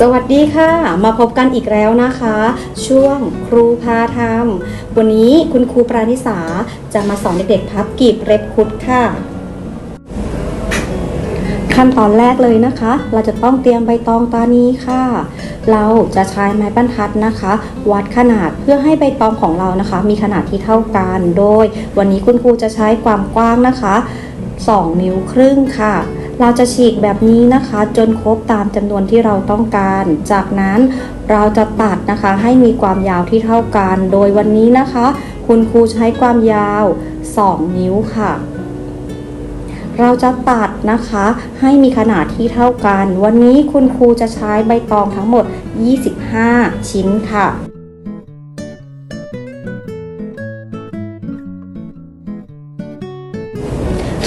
สวัสดีค่ะ มาพบกันอีกแล้วนะคะ ช่วงครูพาทำวันนี้คุณครูปราณิสาจะมาสอนเด็กๆพับกีบเล็บคุดค่ะ ขั้นตอนแรกเลยนะคะ เราจะต้องเตรียมใบตองตานี้ค่ะ เราจะใช้ไม้บรรทัดนะคะ วัดขนาดเพื่อให้ใบตองของเรานะคะ มีขนาดที่เท่ากัน โดย วันนี้คุณครูจะใช้ความกว้างนะคะ 2 นิ้วครึ่งค่ะ เราจะฉีกแบบนี้นะคะจนครบตามจำนวนที่เราต้องการ จากนั้นเราจะตัดนะคะให้มีความยาวที่เท่ากัน โดยวันนี้นะคะ คุณครูใช้ความยาว 2 นิ้วค่ะ เราจะตัดนะคะให้มีขนาดที่เท่ากัน วันนี้คุณครูจะใช้ใบตองทั้งหมด 25 ชิ้นค่ะ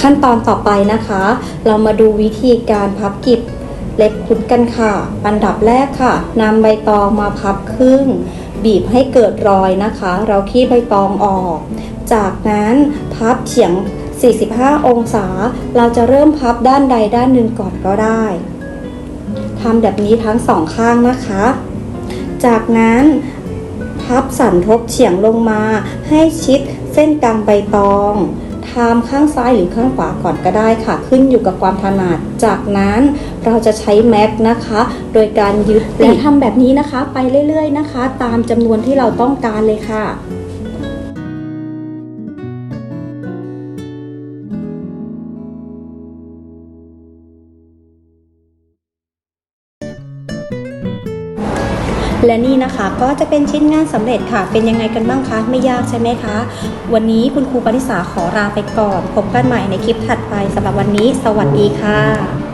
ขั้นตอนต่อไปนะคะ เรามาดูวิธีการพับกิบเล็บคุดกันค่ะ อันดับแรกค่ะนำใบตองมาพับครึ่ง บีบให้เกิดรอยนะคะ เราคีบใบตองออก จากนั้นพับเฉียง 45 องศา เราจะเริ่มพับด้านใดด้านหนึ่งก่อนก็ได้ทำแบบนี้ทั้งสองข้างนะคะ จากนั้นพับสันทบเฉียงลงมาให้ชิดเส้นกลางใบตอง ทำข้างซ้ายหรือข้างขวาก่อนก็ได้ค่ะ ขึ้นอยู่กับความถนัด จากนั้นเราจะใช้แม็กนะคะ โดยการยึดและทำแบบนี้นะคะ ไปเรื่อยๆนะคะ ตามจำนวนที่เราต้องการเลยค่ะ และนี่นะคะก็จะเป็นชิ้นงานสำเร็จค่ะ เป็นยังไงกันบ้างคะ ไม่ยากใช่ไหมคะ วันนี้คุณครูปริษาขอลาไปก่อน พบกันใหม่ในคลิปถัดไปสำหรับวันนี้ สวัสดีค่ะ